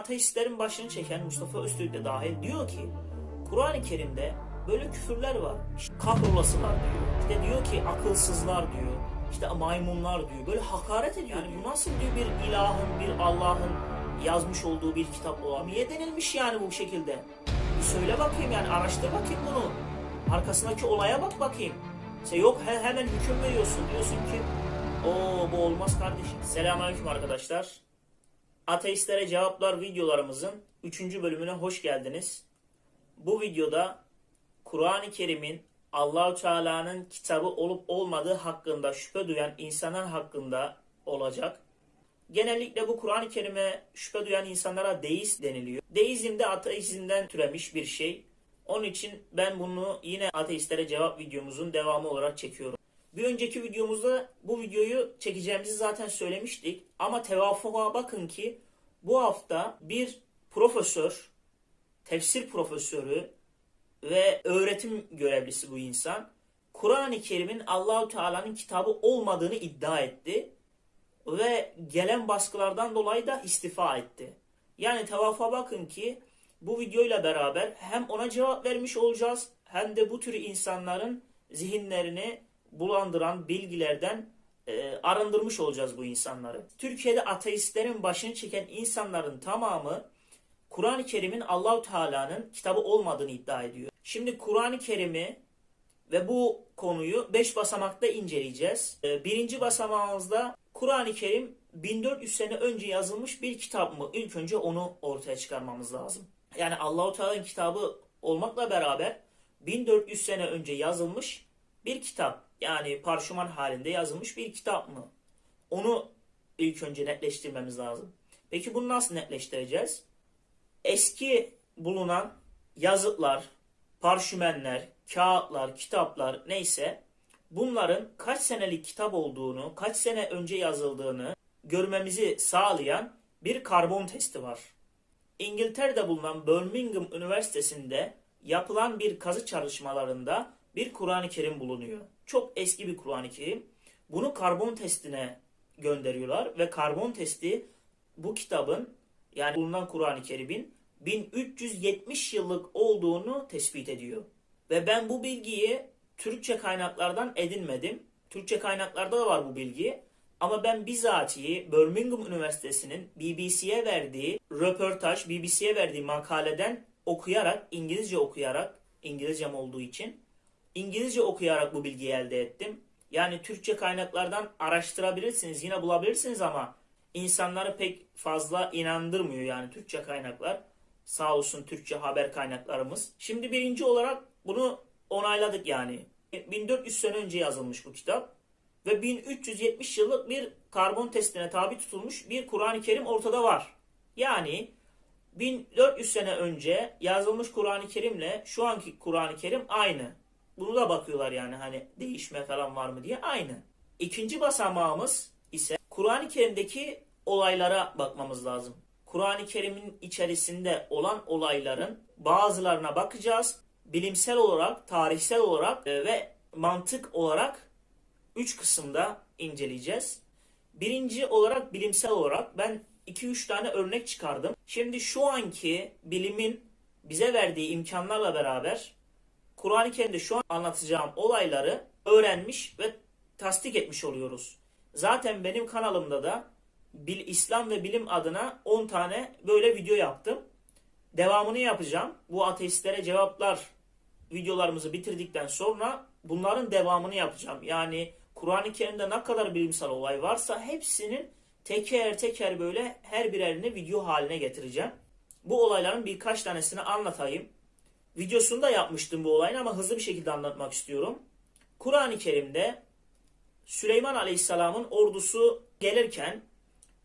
ateistlerin başını çeken Mustafa Öztürk de dahil diyor ki Kur'an-ı Kerim'de böyle küfürler var. İşte kahrolasılar diyor. İşte diyor ki akılsızlar diyor. İşte maymunlar diyor. Böyle hakaret ediyor. Yani bu nasıl diyor bir ilahın, bir Allah'ın yazmış olduğu bir kitap olan. Niye denilmiş yani bu şekilde? Bir söyle bakayım yani araştır bakayım bunu. Arkasındaki olaya bak bakayım. Sen yok he- hemen hüküm veriyorsun. Diyorsun ki o bu olmaz kardeşim. Selamünaleyküm arkadaşlar. Ateistlere Cevaplar videolarımızın 3. bölümüne hoş geldiniz. Bu videoda Kur'an-ı Kerim'in Allahu Teala'nın kitabı olup olmadığı hakkında şüphe duyan insanlar hakkında olacak. Genellikle bu Kur'an-ı Kerim'e şüphe duyan insanlara deist deniliyor. Deizm de ateizmden türemiş bir şey. Onun için ben bunu yine ateistlere cevap videomuzun devamı olarak çekiyorum. Bir önceki videomuzda bu videoyu çekeceğimizi zaten söylemiştik. Ama tevafuğa bakın ki bu hafta bir profesör, tefsir profesörü ve öğretim görevlisi bu insan Kur'an-ı Kerim'in Allahu Teala'nın kitabı olmadığını iddia etti ve gelen baskılardan dolayı da istifa etti. Yani tevafuğa bakın ki bu videoyla beraber hem ona cevap vermiş olacağız hem de bu tür insanların zihinlerini bulandıran bilgilerden e, arındırmış olacağız bu insanları. Türkiye'de ateistlerin başını çeken insanların tamamı Kur'an-ı Kerim'in Allahu Teala'nın kitabı olmadığını iddia ediyor. Şimdi Kur'an-ı Kerim'i ve bu konuyu 5 basamakta inceleyeceğiz. Ee, Birinci basamağımızda Kur'an-ı Kerim 1400 sene önce yazılmış bir kitap mı? İlk önce onu ortaya çıkarmamız lazım. Yani Allahu Teala'nın kitabı olmakla beraber 1400 sene önce yazılmış bir kitap. Yani parşömen halinde yazılmış bir kitap mı? Onu ilk önce netleştirmemiz lazım. Peki bunu nasıl netleştireceğiz? Eski bulunan yazıtlar, parşümenler, kağıtlar, kitaplar neyse bunların kaç senelik kitap olduğunu, kaç sene önce yazıldığını görmemizi sağlayan bir karbon testi var. İngiltere'de bulunan Birmingham Üniversitesi'nde yapılan bir kazı çalışmalarında bir Kur'an-ı Kerim bulunuyor. Çok eski bir Kur'an-ı Kerim. Bunu karbon testine gönderiyorlar ve karbon testi bu kitabın yani bulunan Kur'an-ı Kerim'in 1370 yıllık olduğunu tespit ediyor. Ve ben bu bilgiyi Türkçe kaynaklardan edinmedim. Türkçe kaynaklarda da var bu bilgi. Ama ben bizatihi Birmingham Üniversitesi'nin BBC'ye verdiği röportaj, BBC'ye verdiği makaleden okuyarak, İngilizce okuyarak, İngilizcem olduğu için İngilizce okuyarak bu bilgiyi elde ettim. Yani Türkçe kaynaklardan araştırabilirsiniz, yine bulabilirsiniz ama insanları pek fazla inandırmıyor yani Türkçe kaynaklar. Sağ olsun Türkçe haber kaynaklarımız. Şimdi birinci olarak bunu onayladık yani. 1400 sene önce yazılmış bu kitap ve 1370 yıllık bir karbon testine tabi tutulmuş bir Kur'an-ı Kerim ortada var. Yani 1400 sene önce yazılmış Kur'an-ı Kerim'le şu anki Kur'an-ı Kerim aynı. Bunu da bakıyorlar yani hani değişme falan var mı diye aynı. İkinci basamağımız ise Kur'an-ı Kerim'deki olaylara bakmamız lazım. Kur'an-ı Kerim'in içerisinde olan olayların bazılarına bakacağız. Bilimsel olarak, tarihsel olarak e, ve mantık olarak üç kısımda inceleyeceğiz. Birinci olarak bilimsel olarak ben 2-3 tane örnek çıkardım. Şimdi şu anki bilimin bize verdiği imkanlarla beraber Kur'an-ı Kerim'de şu an anlatacağım olayları öğrenmiş ve tasdik etmiş oluyoruz. Zaten benim kanalımda da Bil İslam ve Bilim adına 10 tane böyle video yaptım. Devamını yapacağım. Bu ateistlere cevaplar videolarımızı bitirdikten sonra bunların devamını yapacağım. Yani Kur'an-ı Kerim'de ne kadar bilimsel olay varsa hepsinin teker teker böyle her birerini video haline getireceğim. Bu olayların birkaç tanesini anlatayım. Videosunu da yapmıştım bu olayın ama hızlı bir şekilde anlatmak istiyorum. Kur'an-ı Kerim'de Süleyman Aleyhisselam'ın ordusu gelirken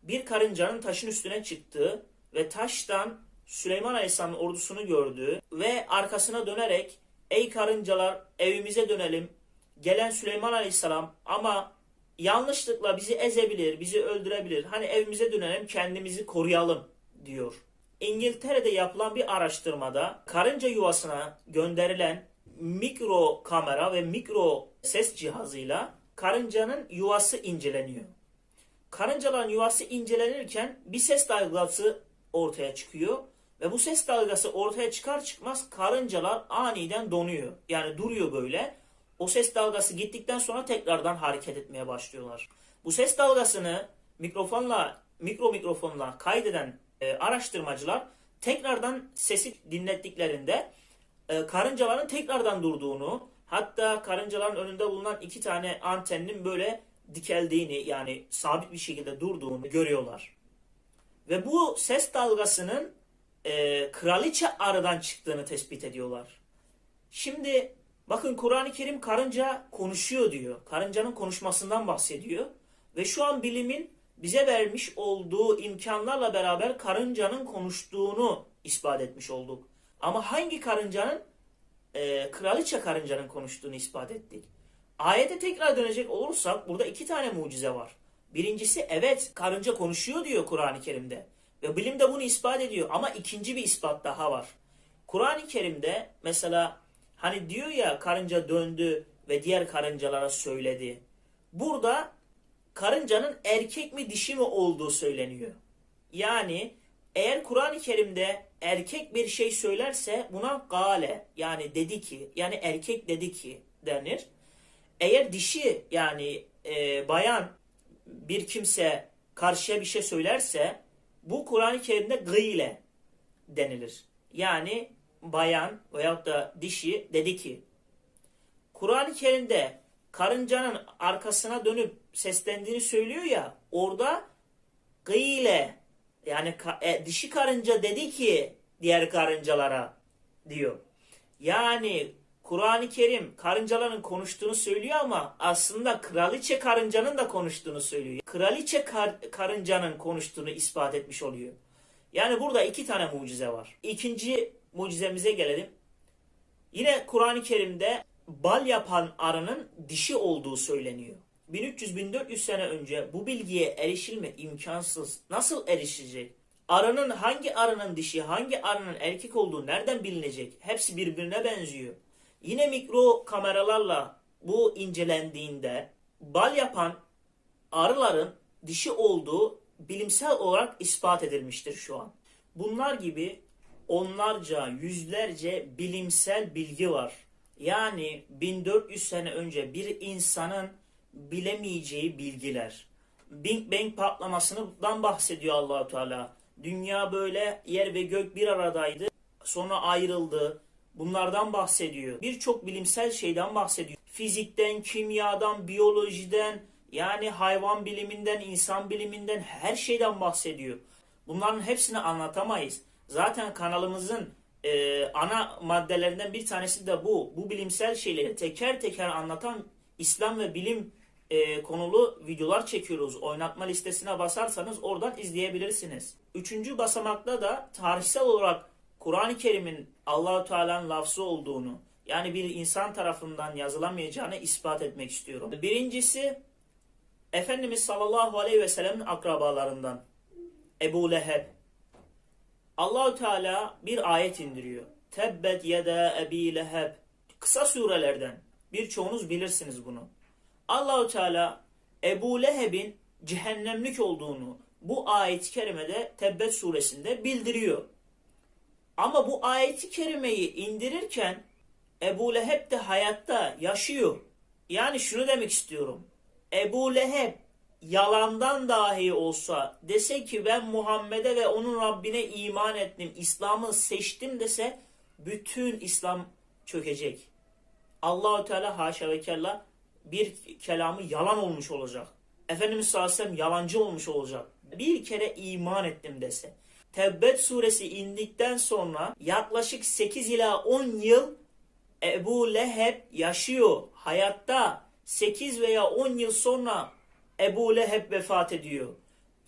bir karıncanın taşın üstüne çıktığı ve taştan Süleyman Aleyhisselam'ın ordusunu gördüğü ve arkasına dönerek ey karıncalar evimize dönelim. Gelen Süleyman Aleyhisselam ama yanlışlıkla bizi ezebilir, bizi öldürebilir. Hani evimize dönelim kendimizi koruyalım diyor. İngiltere'de yapılan bir araştırmada karınca yuvasına gönderilen mikro kamera ve mikro ses cihazıyla karıncanın yuvası inceleniyor. Karıncaların yuvası incelenirken bir ses dalgası ortaya çıkıyor. Ve bu ses dalgası ortaya çıkar çıkmaz karıncalar aniden donuyor. Yani duruyor böyle. O ses dalgası gittikten sonra tekrardan hareket etmeye başlıyorlar. Bu ses dalgasını mikrofonla, mikro mikrofonla kaydeden e, araştırmacılar tekrardan sesi dinlettiklerinde e, karıncaların tekrardan durduğunu, hatta karıncaların önünde bulunan iki tane anteninin böyle dikeldiğini yani sabit bir şekilde durduğunu görüyorlar. Ve bu ses dalgasının e, kraliçe arıdan çıktığını tespit ediyorlar. Şimdi bakın Kur'an-ı Kerim karınca konuşuyor diyor. Karıncanın konuşmasından bahsediyor. Ve şu an bilimin bize vermiş olduğu imkanlarla beraber karıncanın konuştuğunu ispat etmiş olduk. Ama hangi karıncanın? Ee, kraliçe karıncanın konuştuğunu ispat ettik. Ayete tekrar dönecek olursak burada iki tane mucize var. Birincisi evet karınca konuşuyor diyor Kur'an-ı Kerim'de. Ve bilim de bunu ispat ediyor. Ama ikinci bir ispat daha var. Kur'an-ı Kerim'de mesela hani diyor ya karınca döndü ve diğer karıncalara söyledi. Burada karıncanın erkek mi dişi mi olduğu söyleniyor. Yani eğer Kur'an-ı Kerim'de erkek bir şey söylerse buna gale yani dedi ki yani erkek dedi ki denir. Eğer dişi yani e, bayan bir kimse karşıya bir şey söylerse bu Kur'an-ı Kerim'de gıyle denilir. Yani bayan veyahut da dişi dedi ki Kur'an-ı Kerim'de karıncanın arkasına dönüp seslendiğini söylüyor ya orada gıyle yani e, dişi karınca dedi ki diğer karıncalara diyor. Yani Kur'an-ı Kerim karıncaların konuştuğunu söylüyor ama aslında kraliçe karıncanın da konuştuğunu söylüyor. Kraliçe kar- karıncanın konuştuğunu ispat etmiş oluyor. Yani burada iki tane mucize var. İkinci mucizemize gelelim. Yine Kur'an-ı Kerim'de bal yapan arının dişi olduğu söyleniyor. 1300-1400 sene önce bu bilgiye erişilme imkansız. Nasıl erişecek? Arının hangi arının dişi, hangi arının erkek olduğu nereden bilinecek? Hepsi birbirine benziyor. Yine mikro kameralarla bu incelendiğinde bal yapan arıların dişi olduğu bilimsel olarak ispat edilmiştir şu an. Bunlar gibi onlarca, yüzlerce bilimsel bilgi var. Yani 1400 sene önce bir insanın bilemeyeceği bilgiler. Big Bang patlamasından bahsediyor Allahu Teala. Dünya böyle yer ve gök bir aradaydı. Sonra ayrıldı. Bunlardan bahsediyor. Birçok bilimsel şeyden bahsediyor. Fizikten, kimyadan, biyolojiden, yani hayvan biliminden, insan biliminden her şeyden bahsediyor. Bunların hepsini anlatamayız. Zaten kanalımızın e, ana maddelerinden bir tanesi de bu. Bu bilimsel şeyleri teker teker anlatan İslam ve bilim e, konulu videolar çekiyoruz. Oynatma listesine basarsanız oradan izleyebilirsiniz. Üçüncü basamakta da tarihsel olarak Kur'an-ı Kerim'in Allahu Teala'nın lafzı olduğunu, yani bir insan tarafından yazılamayacağını ispat etmek istiyorum. Birincisi Efendimiz sallallahu aleyhi ve sellem'in akrabalarından Ebu Leheb. Allahu Teala bir ayet indiriyor. Tebbet yeda ebi leheb. Kısa surelerden. Birçoğunuz bilirsiniz bunu. Allahu Teala Ebu Leheb'in cehennemlik olduğunu bu ayet-i kerimede Tebbet suresinde bildiriyor. Ama bu ayeti kerimeyi indirirken Ebu Leheb de hayatta yaşıyor. Yani şunu demek istiyorum. Ebu Leheb yalandan dahi olsa dese ki ben Muhammed'e ve onun Rabbine iman ettim, İslam'ı seçtim dese bütün İslam çökecek. Allahu Teala haşa ve kella bir kelamı yalan olmuş olacak. Efendimiz sallallahu aleyhi ve sellem yalancı olmuş olacak. Bir kere iman ettim dese. Tebbet suresi indikten sonra yaklaşık 8 ila 10 yıl Ebu Leheb yaşıyor. Hayatta 8 veya 10 yıl sonra Ebu Leheb vefat ediyor.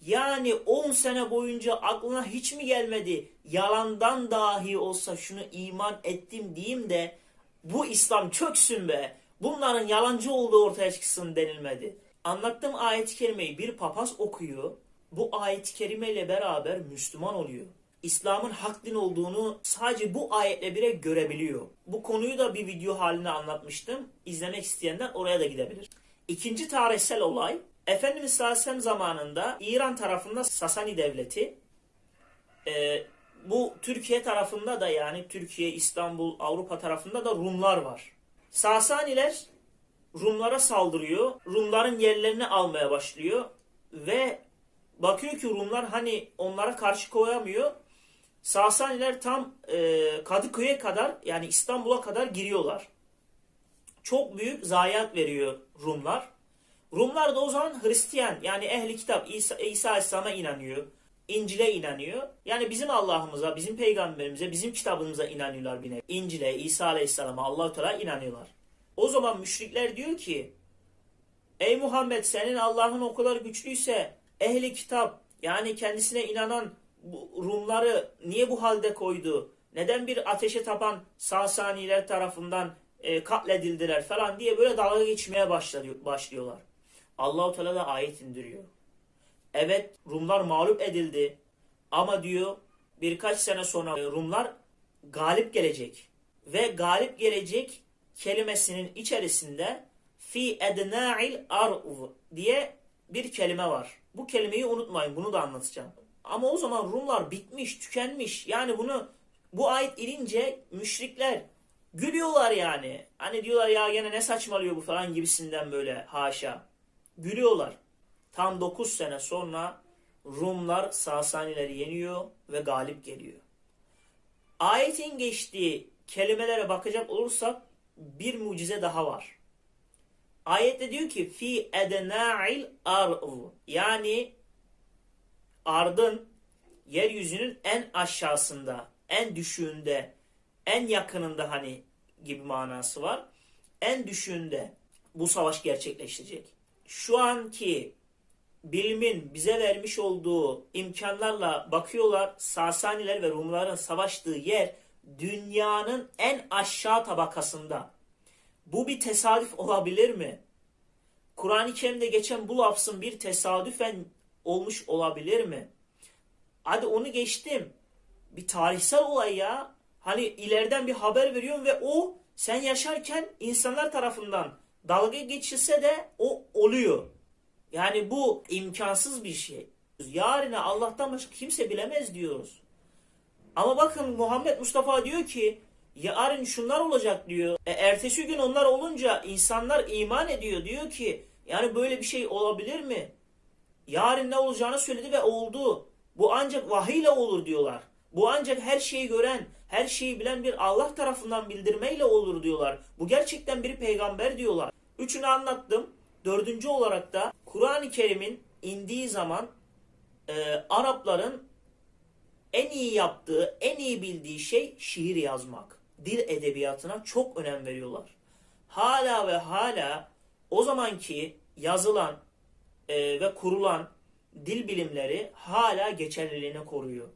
Yani 10 sene boyunca aklına hiç mi gelmedi? Yalandan dahi olsa şunu iman ettim diyeyim de bu İslam çöksün be. Bunların yalancı olduğu ortaya çıksın denilmedi. Anlattığım ayet-i kerimeyi bir papaz okuyor. Bu ayet-i kerimeyle beraber Müslüman oluyor. İslam'ın hak din olduğunu sadece bu ayetle bile görebiliyor. Bu konuyu da bir video halinde anlatmıştım. İzlemek isteyenler oraya da gidebilir. İkinci tarihsel olay Efendimiz sallallahu zamanında İran tarafında Sasani devleti Ee, bu Türkiye tarafında da yani Türkiye, İstanbul, Avrupa tarafında da Rumlar var. Sasaniler Rumlara saldırıyor. Rumların yerlerini almaya başlıyor. Ve bakıyor ki Rumlar hani onlara karşı koyamıyor. Sasaniler tam e, Kadıköy'e kadar yani İstanbul'a kadar giriyorlar. Çok büyük zayiat veriyor Rumlar. Rumlar da o zaman Hristiyan yani ehli kitap İsa, İsa Aleyhisselam'a inanıyor. İncil'e inanıyor. Yani bizim Allah'ımıza, bizim peygamberimize, bizim kitabımıza inanıyorlar bir nevi. İncil'e, İsa Aleyhisselam'a, Allah-u Teala inanıyorlar. O zaman müşrikler diyor ki Ey Muhammed senin Allah'ın o kadar güçlüyse ehli kitap yani kendisine inanan Rumları niye bu halde koydu? Neden bir ateşe tapan Sasaniler tarafından e, katledildiler falan diye böyle dalga geçmeye başlıyor, başlıyorlar. Allahu Teala da ayet indiriyor. Evet Rumlar mağlup edildi ama diyor birkaç sene sonra Rumlar galip gelecek ve galip gelecek kelimesinin içerisinde fi edna'il arv diye bir kelime var. Bu kelimeyi unutmayın. Bunu da anlatacağım. Ama o zaman Rumlar bitmiş, tükenmiş. Yani bunu bu ayet inince müşrikler gülüyorlar yani. Hani diyorlar ya gene ne saçmalıyor bu falan gibisinden böyle haşa. Gülüyorlar. Tam 9 sene sonra Rumlar Sasanileri yeniyor ve galip geliyor. Ayetin geçtiği kelimelere bakacak olursak bir mucize daha var. Ayette diyor ki fi edena'il arv yani ardın yeryüzünün en aşağısında, en düşüğünde, en yakınında hani gibi manası var. En düşüğünde bu savaş gerçekleşecek. Şu anki bilimin bize vermiş olduğu imkanlarla bakıyorlar Sasaniler ve Rumların savaştığı yer dünyanın en aşağı tabakasında. Bu bir tesadüf olabilir mi? Kur'an-ı Kerim'de geçen bu lafzın bir tesadüfen olmuş olabilir mi? Hadi onu geçtim. Bir tarihsel olay ya. Hani ileriden bir haber veriyorum ve o sen yaşarken insanlar tarafından dalga geçilse de o oluyor. Yani bu imkansız bir şey. Yarını Allah'tan başka kimse bilemez diyoruz. Ama bakın Muhammed Mustafa diyor ki yarın şunlar olacak diyor. E, ertesi gün onlar olunca insanlar iman ediyor. Diyor ki yani böyle bir şey olabilir mi? Yarın ne olacağını söyledi ve oldu. Bu ancak vahiyle olur diyorlar. Bu ancak her şeyi gören, her şeyi bilen bir Allah tarafından bildirmeyle olur diyorlar. Bu gerçekten bir peygamber diyorlar. Üçünü anlattım. Dördüncü olarak da Kur'an-ı Kerim'in indiği zaman e, Arapların en iyi yaptığı, en iyi bildiği şey şiir yazmak. Dil edebiyatına çok önem veriyorlar. Hala ve hala o zamanki yazılan e, ve kurulan dil bilimleri hala geçerliliğini koruyor.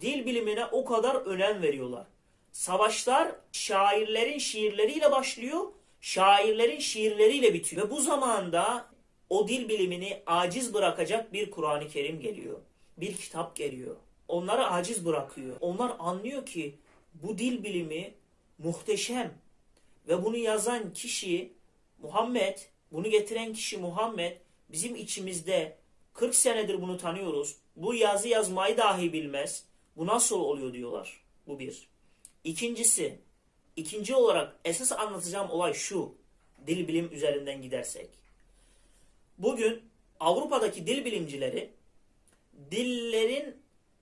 Dil bilimine o kadar önem veriyorlar. Savaşlar şairlerin şiirleriyle başlıyor, şairlerin şiirleriyle bitiyor. Ve bu zamanda o dil bilimini aciz bırakacak bir Kur'an-ı Kerim geliyor. Bir kitap geliyor. Onları aciz bırakıyor. Onlar anlıyor ki bu dil bilimi muhteşem. Ve bunu yazan kişi Muhammed, bunu getiren kişi Muhammed bizim içimizde 40 senedir bunu tanıyoruz. Bu yazı yazmayı dahi bilmez. Bu nasıl oluyor diyorlar. Bu bir. İkincisi, ikinci olarak esas anlatacağım olay şu. Dil bilim üzerinden gidersek. Bugün Avrupa'daki dil bilimcileri dillerin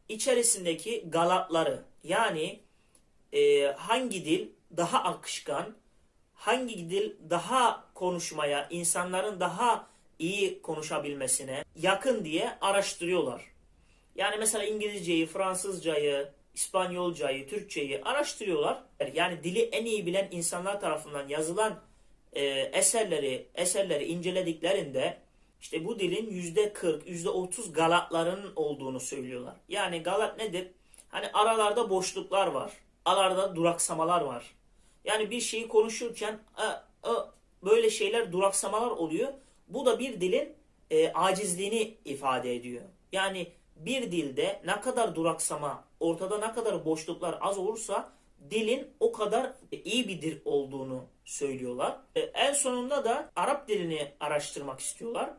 içerisindeki galatları yani e, hangi dil daha akışkan, hangi dil daha konuşmaya, insanların daha iyi konuşabilmesine yakın diye araştırıyorlar. Yani mesela İngilizceyi, Fransızcayı, İspanyolcayı, Türkçeyi araştırıyorlar. Yani dili en iyi bilen insanlar tarafından yazılan e, eserleri eserleri incelediklerinde işte bu dilin yüzde 40, yüzde 30 galatların olduğunu söylüyorlar. Yani galat nedir? Hani aralarda boşluklar var. Aralarda duraksamalar var. Yani bir şeyi konuşurken a, a, böyle şeyler duraksamalar oluyor. Bu da bir dilin e, acizliğini ifade ediyor. Yani bir dilde ne kadar duraksama, ortada ne kadar boşluklar az olursa dilin o kadar iyi bir dil olduğunu söylüyorlar. E, en sonunda da Arap dilini araştırmak istiyorlar.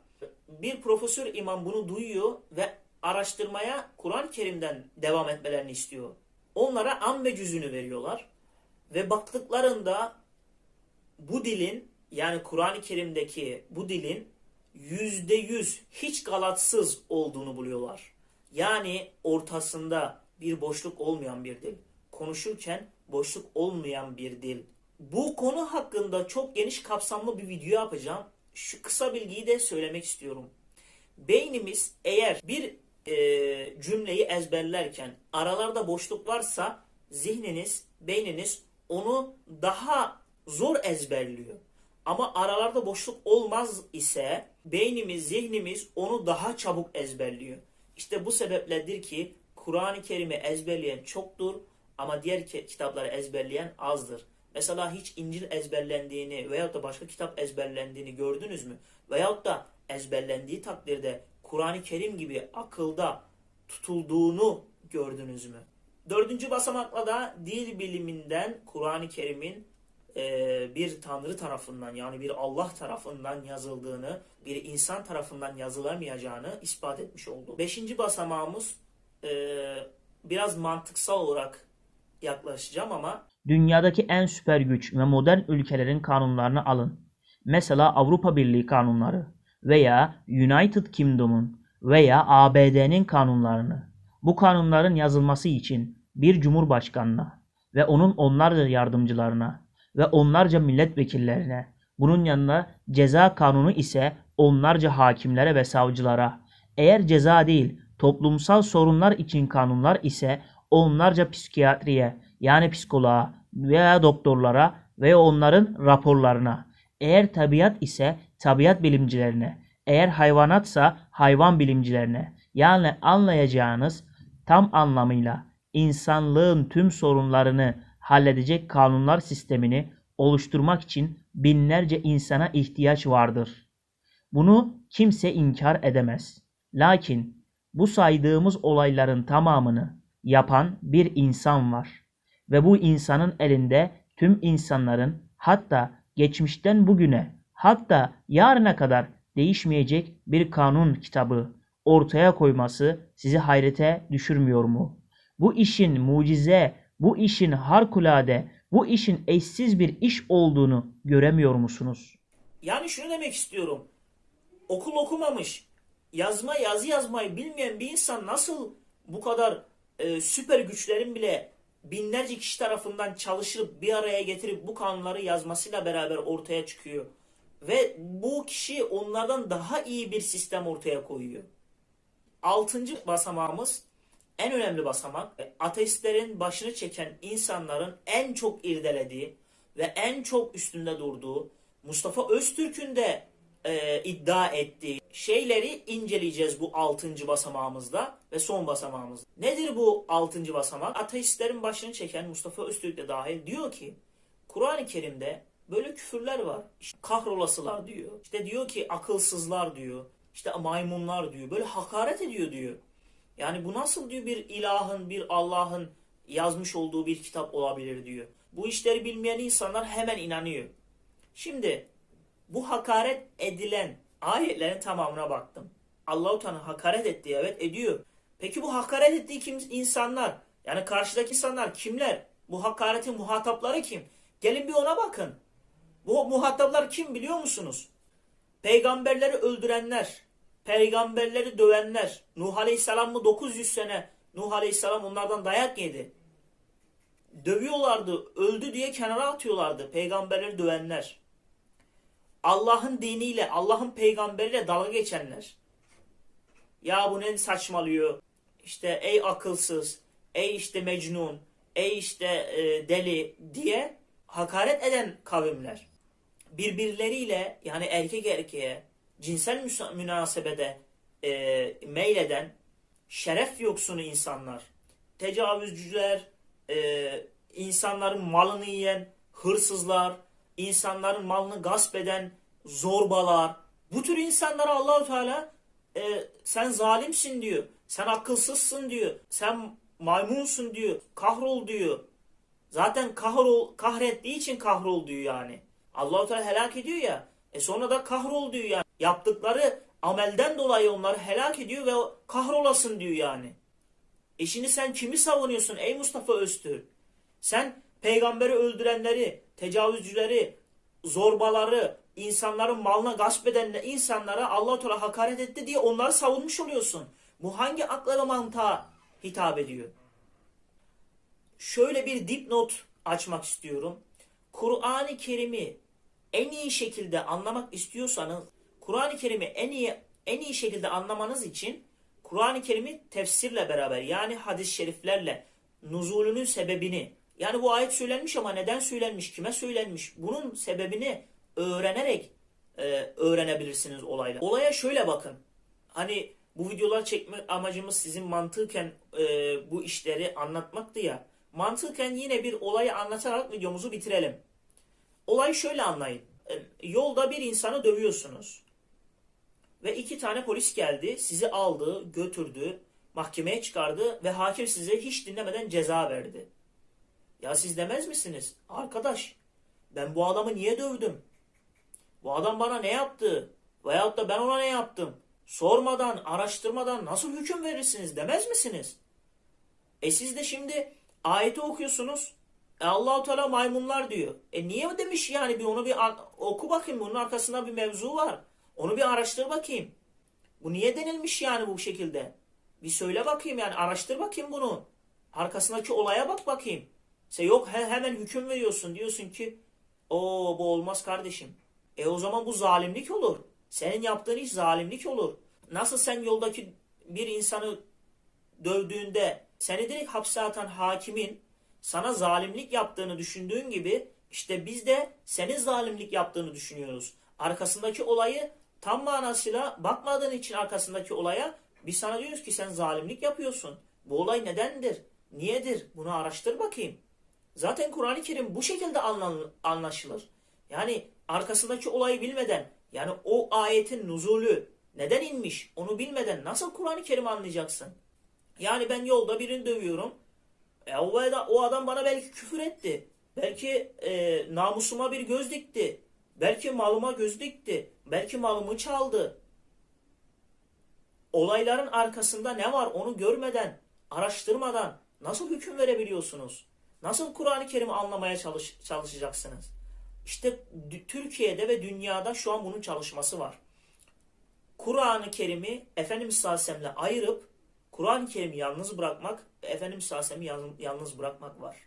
Bir profesör imam bunu duyuyor ve araştırmaya Kur'an-ı Kerim'den devam etmelerini istiyor. Onlara amme cüzünü veriyorlar. Ve baktıklarında bu dilin yani Kur'an-ı Kerim'deki bu dilin yüzde yüz hiç galatsız olduğunu buluyorlar. Yani ortasında bir boşluk olmayan bir dil. Konuşurken boşluk olmayan bir dil. Bu konu hakkında çok geniş kapsamlı bir video yapacağım. Şu kısa bilgiyi de söylemek istiyorum. Beynimiz eğer bir e, cümleyi ezberlerken aralarda boşluk varsa zihniniz, beyniniz onu daha zor ezberliyor. Ama aralarda boşluk olmaz ise beynimiz, zihnimiz onu daha çabuk ezberliyor. İşte bu sebepledir ki Kur'an-ı Kerim'i ezberleyen çoktur ama diğer ki- kitapları ezberleyen azdır. Mesela hiç İncil ezberlendiğini veyahut da başka kitap ezberlendiğini gördünüz mü? Veyahut da ezberlendiği takdirde Kur'an-ı Kerim gibi akılda tutulduğunu gördünüz mü? Dördüncü basamakla da dil biliminden Kur'an-ı Kerim'in bir tanrı tarafından yani bir Allah tarafından yazıldığını, bir insan tarafından yazılamayacağını ispat etmiş oldu. Beşinci basamağımız biraz mantıksal olarak yaklaşacağım ama Dünyadaki en süper güç ve modern ülkelerin kanunlarını alın. Mesela Avrupa Birliği kanunları veya United Kingdom'un veya ABD'nin kanunlarını. Bu kanunların yazılması için bir cumhurbaşkanına ve onun onlarca yardımcılarına ve onlarca milletvekillerine, bunun yanında ceza kanunu ise onlarca hakimlere ve savcılara, eğer ceza değil toplumsal sorunlar için kanunlar ise onlarca psikiyatriye yani psikoloğa veya doktorlara ve onların raporlarına. Eğer tabiat ise tabiat bilimcilerine, eğer hayvanatsa hayvan bilimcilerine. Yani anlayacağınız tam anlamıyla insanlığın tüm sorunlarını halledecek kanunlar sistemini oluşturmak için binlerce insana ihtiyaç vardır. Bunu kimse inkar edemez. Lakin bu saydığımız olayların tamamını yapan bir insan var ve bu insanın elinde tüm insanların hatta geçmişten bugüne hatta yarına kadar değişmeyecek bir kanun kitabı ortaya koyması sizi hayrete düşürmüyor mu? Bu işin mucize, bu işin harikulade, bu işin eşsiz bir iş olduğunu göremiyor musunuz? yani şunu demek istiyorum. Okul okumamış, yazma yazı yazmayı bilmeyen bir insan nasıl bu kadar e, süper güçlerin bile binlerce kişi tarafından çalışılıp bir araya getirip bu kanunları yazmasıyla beraber ortaya çıkıyor. Ve bu kişi onlardan daha iyi bir sistem ortaya koyuyor. Altıncı basamağımız en önemli basamak e, ateistlerin başını çeken insanların en çok irdelediği ve en çok üstünde durduğu Mustafa Öztürk'ün de e, iddia ettiği şeyleri inceleyeceğiz bu altıncı basamağımızda ve son basamağımızda. Nedir bu altıncı basamak? Ateistlerin başını çeken Mustafa Öztürk de dahil diyor ki Kur'an-ı Kerim'de böyle küfürler var. İşte kahrolasılar diyor. İşte diyor ki akılsızlar diyor. İşte maymunlar diyor. Böyle hakaret ediyor diyor. Yani bu nasıl diyor bir ilahın, bir Allah'ın yazmış olduğu bir kitap olabilir diyor. Bu işleri bilmeyen insanlar hemen inanıyor. Şimdi bu hakaret edilen ayetlerin tamamına baktım. Allahu Teala hakaret etti evet ediyor. Peki bu hakaret ettiği kim insanlar? Yani karşıdaki insanlar kimler? Bu hakaretin muhatapları kim? Gelin bir ona bakın. Bu muhataplar kim biliyor musunuz? Peygamberleri öldürenler, peygamberleri dövenler. Nuh Aleyhisselam mı 900 sene Nuh Aleyhisselam onlardan dayak yedi. Dövüyorlardı, öldü diye kenara atıyorlardı peygamberleri dövenler. Allah'ın diniyle, Allah'ın peygamberiyle dalga geçenler. Ya bu ne saçmalıyor? İşte ey akılsız, ey işte mecnun, ey işte e, deli diye hakaret eden kavimler. Birbirleriyle yani erkek erkeğe cinsel münasebede e, meyleden şeref yoksunu insanlar, tecavüzcüler, e, insanların malını yiyen hırsızlar, insanların malını gasp eden zorbalar. Bu tür insanlara Allahu Teala e, sen zalimsin diyor. Sen akılsızsın diyor. Sen maymunsun diyor. Kahrol diyor. Zaten kahrol kahrettiği için kahrol diyor yani. Allahu Teala helak ediyor ya. E sonra da kahrol diyor yani. Yaptıkları amelden dolayı onları helak ediyor ve kahrolasın diyor yani. E şimdi sen kimi savunuyorsun ey Mustafa Öztürk? Sen peygamberi öldürenleri, tecavüzcüleri, zorbaları, insanların malına gasp eden insanlara Allah Teala hakaret etti diye onları savunmuş oluyorsun. Bu hangi akla ve mantığa hitap ediyor? Şöyle bir dipnot açmak istiyorum. Kur'an-ı Kerim'i en iyi şekilde anlamak istiyorsanız Kur'an-ı Kerim'i en iyi en iyi şekilde anlamanız için Kur'an-ı Kerim'i tefsirle beraber yani hadis-i şeriflerle nuzulünün sebebini yani bu ayet söylenmiş ama neden söylenmiş, kime söylenmiş bunun sebebini öğrenerek e, öğrenebilirsiniz olayla. Olaya şöyle bakın. Hani bu videolar çekme amacımız sizin mantıken e, bu işleri anlatmaktı ya. Mantıken yine bir olayı anlatarak videomuzu bitirelim. Olay şöyle anlayın. E, Yolda bir insanı dövüyorsunuz. Ve iki tane polis geldi, sizi aldı, götürdü, mahkemeye çıkardı ve hakim size hiç dinlemeden ceza verdi. Ya siz demez misiniz? Arkadaş, ben bu adamı niye dövdüm? Bu adam bana ne yaptı? Veyahut da ben ona ne yaptım? Sormadan, araştırmadan nasıl hüküm verirsiniz demez misiniz? E siz de şimdi ayeti okuyorsunuz. E Allahu Teala maymunlar diyor. E niye demiş yani bir onu bir oku bakayım bunun arkasında bir mevzu var. Onu bir araştır bakayım. Bu niye denilmiş yani bu şekilde? Bir söyle bakayım yani araştır bakayım bunu. Arkasındaki olaya bak bakayım. Sen yok he- hemen hüküm veriyorsun diyorsun ki o bu olmaz kardeşim. E o zaman bu zalimlik olur. Senin yaptığın iş zalimlik olur. Nasıl sen yoldaki bir insanı dövdüğünde seni direkt hapse atan hakimin sana zalimlik yaptığını düşündüğün gibi işte biz de senin zalimlik yaptığını düşünüyoruz. Arkasındaki olayı tam manasıyla bakmadığın için arkasındaki olaya biz sana diyoruz ki sen zalimlik yapıyorsun. Bu olay nedendir? Niyedir? Bunu araştır bakayım. Zaten Kur'an-ı Kerim bu şekilde anlaşılır. Yani arkasındaki olayı bilmeden yani o ayetin nuzulü neden inmiş onu bilmeden nasıl Kur'an-ı Kerim anlayacaksın? Yani ben yolda birini dövüyorum. E, o adam bana belki küfür etti. Belki e, namusuma bir göz dikti. Belki malıma göz dikti. Belki malımı çaldı. Olayların arkasında ne var onu görmeden, araştırmadan nasıl hüküm verebiliyorsunuz? Nasıl Kur'an-ı Kerim'i anlamaya çalış, çalışacaksınız? İşte Türkiye'de ve dünyada şu an bunun çalışması var. Kur'an-ı Kerim'i Efendimiz sallallahu ayırıp Kur'an-ı Kerim'i yalnız bırakmak ve Efendimiz sallallahu yalnız bırakmak var.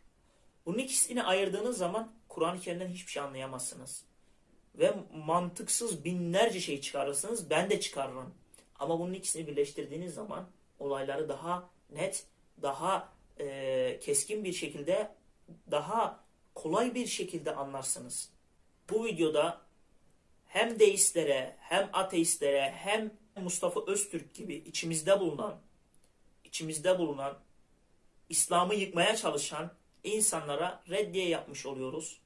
Bunun ikisini ayırdığınız zaman Kur'an-ı Kerim'den hiçbir şey anlayamazsınız. Ve mantıksız binlerce şey çıkarırsınız. Ben de çıkarırım. Ama bunun ikisini birleştirdiğiniz zaman olayları daha net, daha e, keskin bir şekilde, daha kolay bir şekilde anlarsınız. Bu videoda hem deistlere, hem ateistlere, hem Mustafa Öztürk gibi içimizde bulunan, içimizde bulunan, İslam'ı yıkmaya çalışan insanlara reddiye yapmış oluyoruz.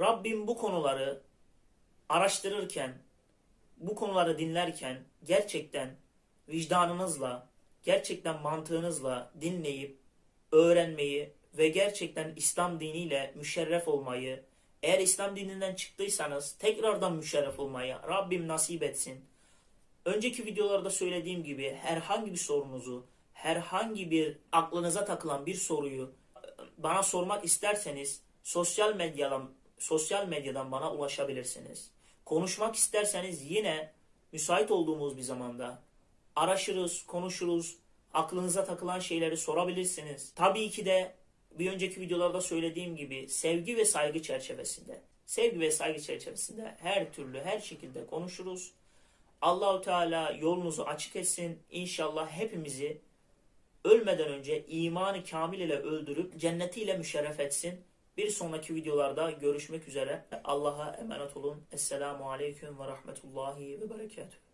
Rabbim bu konuları araştırırken, bu konuları dinlerken gerçekten vicdanınızla, gerçekten mantığınızla dinleyip öğrenmeyi ve gerçekten İslam diniyle müşerref olmayı, eğer İslam dininden çıktıysanız tekrardan müşerref olmayı Rabbim nasip etsin. Önceki videolarda söylediğim gibi herhangi bir sorunuzu, herhangi bir aklınıza takılan bir soruyu bana sormak isterseniz sosyal medyadan sosyal medyadan bana ulaşabilirsiniz. Konuşmak isterseniz yine müsait olduğumuz bir zamanda araşırız, konuşuruz. Aklınıza takılan şeyleri sorabilirsiniz. Tabii ki de bir önceki videolarda söylediğim gibi sevgi ve saygı çerçevesinde, sevgi ve saygı çerçevesinde her türlü her şekilde konuşuruz. Allahu Teala yolunuzu açık etsin. İnşallah hepimizi ölmeden önce imanı kamil ile öldürüp cennetiyle müşerref etsin. Bir sonraki videolarda görüşmek üzere. Allah'a emanet olun. Esselamu Aleyküm ve Rahmetullahi ve Berekatuhu.